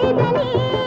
नीदनी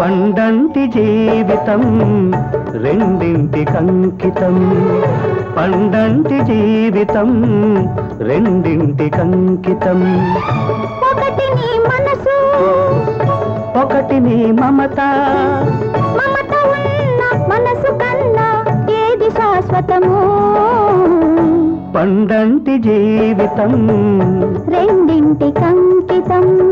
పండంటి జీవితం రెండింటి కంకితం. పండంటి జీవితం రెండింటి కంకితం. ఒకటి నీ మనసు ఒకటి నీ మమత. మమత ఉన్న మనసు కన్నా ఏది శాశ్వతము? పండంటి జీవితం రెండింటి కంకితం.